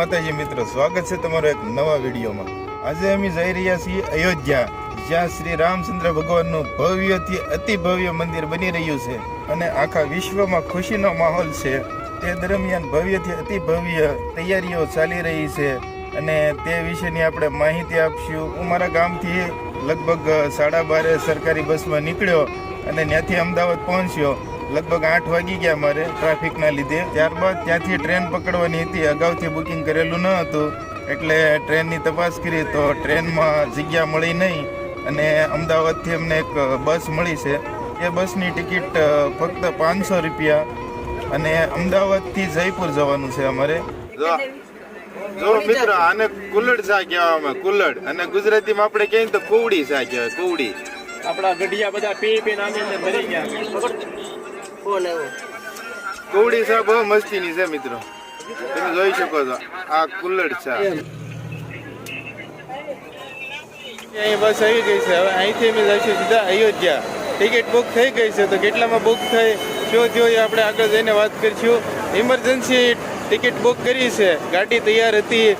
માતાજી મિત્રો, સ્વાગત છે તમારો એક નવા વિડીયોમાં. આજે અમે જઈ રહ્યા છીએ અયોધ્યા, જ્યાં શ્રી રામચંદ્ર ભગવાનનું ભવ્યથી અતિ ભવ્ય મંદિર બની રહ્યું છે અને આખા વિશ્વમાં ખુશીનો માહોલ છે. તે દરમિયાન ભવ્યથી અતિ ભવ્ય તૈયારીઓ ચાલી રહી છે અને તે વિશેની આપણે માહિતી આપશું. હું મારા ગામથી લગભગ સાડા બારે સરકારી બસમાં નીકળ્યો અને ત્યાંથી અમદાવાદ પહોંચ્યો. લગભગ આઠ વાગી ગયા અમારે ટ્રાફિકના લીધે. ત્યારબાદ ત્યાંથી ટ્રેન પકડવાની હતી. અગાઉથી બુકિંગ કરેલું ન હતું. એટલે ટ્રેનની તપાસ કરી તો ટ્રેનમાં જગ્યા મળી નહીં અને અમદાવાદથી અમને એક બસ મળી છે. એ બસની ટિકિટ ફક્ત પાંચસો રૂપિયા અને અમદાવાદથી જયપુર જવાનું છે અમારે. જો મિત્રો આને કુલ્લડ શા કહેવામાં કુલ્લડ. અને ગુજરાતીમાં આપણે કહીએ તો કુવડી શા કહેવાય કુવડી. આપણા ગઢિયા બધા પી પી નામે ભરી ગયા. કુવડી શા બહુ મસ્તીની છે મિત્રો. તમે જોઈ શકો છો આ કુલ્લડ છે અહીં બસ આવી ગઈ છે. હવે અહીંથી અમે જઈશું સીધા અયોધ્યા. ટિકિટ બુક થઈ ગઈ છે તો કેટલામાં બુક થઈ શું થયું આપણે આગળ જઈને વાત કરીશું. ઇમરજન્સી ટિકિટ બુક કરી છે. ગાડી તૈયાર હતી.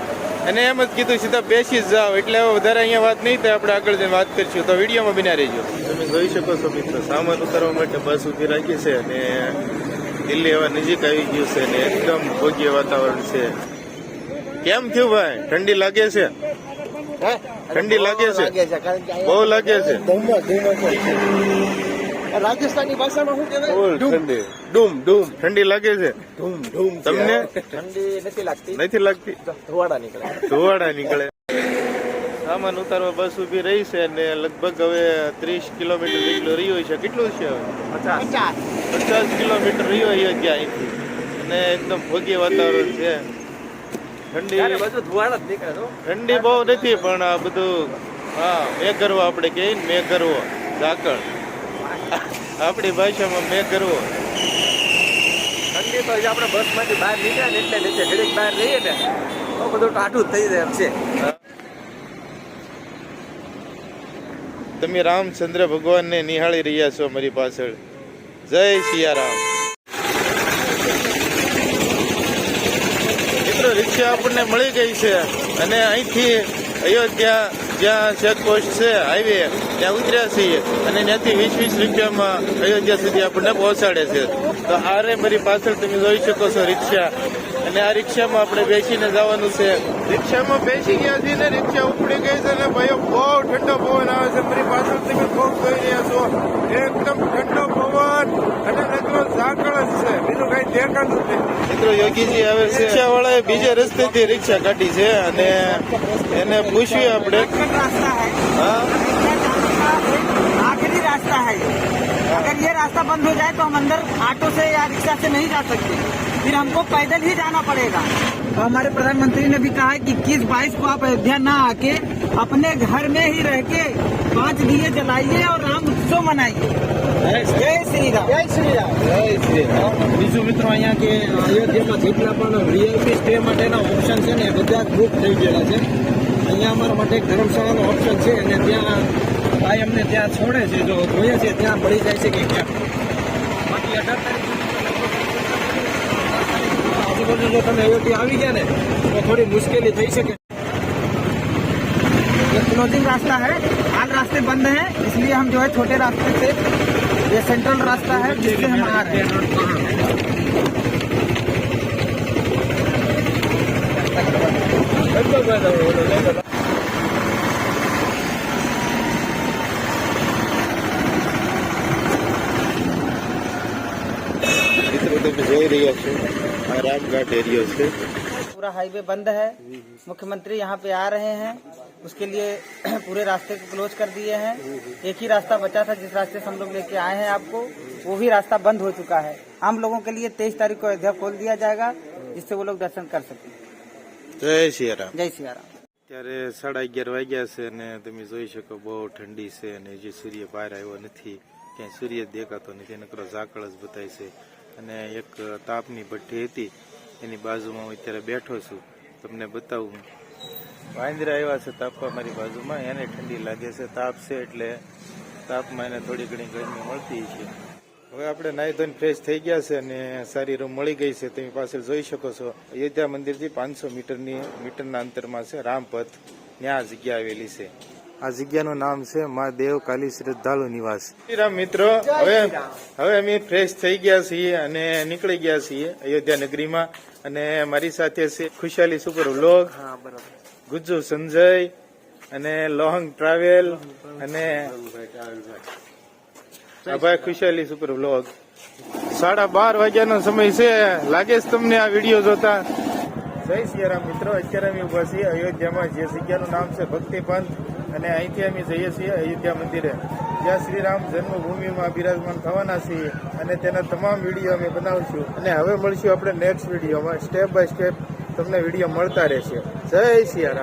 અને એમ જ કીધું સીધા બેસી જ જાઓ. એટલે વધારે અહીંયા વાત નહીં થાય આપણે આગળ જઈને વાત કરીશું. તો વિડીયોમાં બિના રહીજો. તમે જોઈ શકો છો મિત્રો સામાન ઉતારવા માટે બસ ઊભી રાખી છે અને દિલ્હી હવે નજીક આવી ગયું છે ને એકદમ ભોગ્ય વાતાવરણ છે. કેમ થયું ભાઈ? ઠંડી લાગે છે? ઠંડી લાગે છે? બહુ લાગે છે. રાજસ્થાની ભાષામાં શું કહેવાય? ઠંડી. ડૂમ ડૂમ. ઠંડી લાગે છે. ધૂમ ધૂમ તમને? ઠંડી નથી લાગતી. નથી લાગતી? ધુવાડા નીકળે. ધુવાડા નીકળે. સામાન ઉતારવા બસ ઊભી રહી છે અને લગભગ હવે ત્રીસ કિલોમીટર જેટલું રહ્યું છે. કેટલું છે હવે? પચાસ. પચાસ. કિલોમીટર રહ્યો અયોધ્યા અહીંથી. અને એકદમ ભોગ્ય વાતાવરણ છે. ઠંડી બધું ધુવાડા જ નીકળે ઠંડી બહુ નથી પણ આ બધું હા મેં કરવો આપણે કહીએ ને મેં કરવો ઝાકળ. આપણી ભાષામાં મેં કરવો. ઠંડી તો આપણે બસમાંથી બહાર નીકળ્યા ને એટલે નીચે ઘડીક બહાર રહીએ ને તો બધું ટાઢું થઈ જાય છે. તમે રામચંદ્ર ભગવાનને નિહાળી રહ્યા છો મારી પાછળ. જય સિયારામ. મિત્રો રિક્ષા આપણને મળી ગઈ છે અને અહીંથી અયોધ્યા જ્યાં ચેક પોસ્ટ છે, હાઈવે, ત્યાં ઉતર્યા છીએ અને ત્યાંથી વીસ વીસ રૂપિયામાં અયોધ્યા સુધી આપણને પહોંચાડે છે. તો આરે મારી પાછળ તમે જોઈ શકો છો રિક્ષા. અને આ રિક્ષામાં આપણે બેસીને જવાનું છે. રિક્ષામાં બેસી ગયા છીએ ને, રિક્ષા ઉપડી ગઈ છે ને મિત્રો યોગીજી આવે છે રિક્ષા વાળાએ બીજે રસ્તેથી રિક્ષા કાઢી છે અને એને પૂછ્યું આપણે रास्ता है હા आखिरी रास्ता है ये। अगर ये रास्ता बंद हो जाए तो हम अंदर ऑटो से या रिक्शा से नहीं जा सकते फिर हमको पैदल ही जाना पड़ेगा और हमारे प्रधानमंत्री ने भी कहा है कि इक्कीस बाईस को आप अयोध्या ना आके अपने घर में ही रह के पांच दिए जलाइए और राम उत्सव मनाइए जय श्री राम जय श्री राम બીજું મિત્રો અહીંયા કે અયોધ્યામાં જેટલા પણ વીઆઈપી સ્ટે માટેના ઓપ્શન છે ને એ બધા જ બુક થઈ ગયેલા છે અહીંયા અમારા માટે એક ધર્મશાળાનો ઓપ્શન છે અને ત્યાં ભાઈ અમને ત્યાં છોડે છે જો જોઈએ છે ત્યાં મળી જાય છે કે ક્યાં બાકી અઢાર તારીખ આજુબાજુ જો તમે અયોધ્યા આવી ગયા ને તો થોડી મુશ્કેલી થઈ શકે ये क्लोजिंग रास्ता है हाल रास्ते बंद हैं इसलिए हम जो है छोटे रास्ते से ये सेंट्रल रास्ता है जिससे हम आ रहे हैं। एरिया से पूरा हाईवे बंद है। मुख्यमंत्री यहाँ पे आ रहे हैं। उसके लिए पूरे रास्ते को क्लोज कर दिए हैं एक ही रास्ता बचा था जिस रास्ते से हम लोग लेके आए हैं आपको वो भी रास्ता बंद हो चुका है हम लोगों के लिए तेईस तारीख को अयोध्या खोल दिया जाएगा जिससे वो लोग दर्शन कर सकें જય સિયારામ जय सिया राम ત્યારે સાડા અગિયાર વાગ્યા છે અને તમે જોઈ શકો બહુ ઠંડી છે અને હજી સૂર્ય બહાર આવ્યો નથી ક્યાંય સૂર્ય જ દેખાતો નથી નકરો ઝાકળ જ બતાય છે અને એક તાપની ભઠ્ઠી હતી એની બાજુમાં હું અત્યારે બેઠો છું તમને બતાવું વાંદરા આવ્યા છે તાપવા મારી બાજુમાં, એને ઠંડી લાગે છે. તાપ છે એટલે તાપમાં એને થોડી ઘણી ગરમી મળતી છે. હવે આપણે નાહી ધોઈને ફ્રેશ થઈ ગયા છે અને સારી રૂમ મળી ગઈ છે. તમે પાસે જોઈ શકો છો, અયોધ્યા મંદિરથી પાંચસો મીટરની, મીટરના અંતરમાં છે, રામપથ. ત્યાં જગ્યા આવેલી છે. આ જગ્યાનું નામ છે મા દેવ કાલી શ્રદ્ધાળુ નિવાસ. રામ મિત્રો. હવે હવે અમે ફ્રેશ થઈ ગયા છીએ અને નીકળી ગયા છીએ અયોધ્યા નગરીમાં. અને મારી સાથે છે ખુશાલી સુપર વ્લોગ. બરાબર. ગુજ્જુ સંજય અને લોંગ ટ્રાવેલ અને ભાઈ ખુશાલી સુપર બ્લોગ સાડા બાર વાગ્યાનો સમય છે. લાગે છે તમને આ વીડિયો જોતા. જય સિયારામ મિત્રો. અત્યારે અમે ઊભા છીએ અયોધ્યામાં. જે જગ્યાનું નામ છે ભક્તિ પંથ અને અહીંથી અમે જઈએ છીએ અયોધ્યા મંદિરે. જ્યાં શ્રી રામ જન્મભૂમિમાં બિરાજમાન થવાના છીએ અને તેના તમામ વીડિયો અમે બનાવશું. અને હવે મળશું આપણે નેક્સ્ટ વિડીયોમાં. સ્ટેપ બાય સ્ટેપ તમને વીડિયો મળતા રહેશે. જય સિયારામ.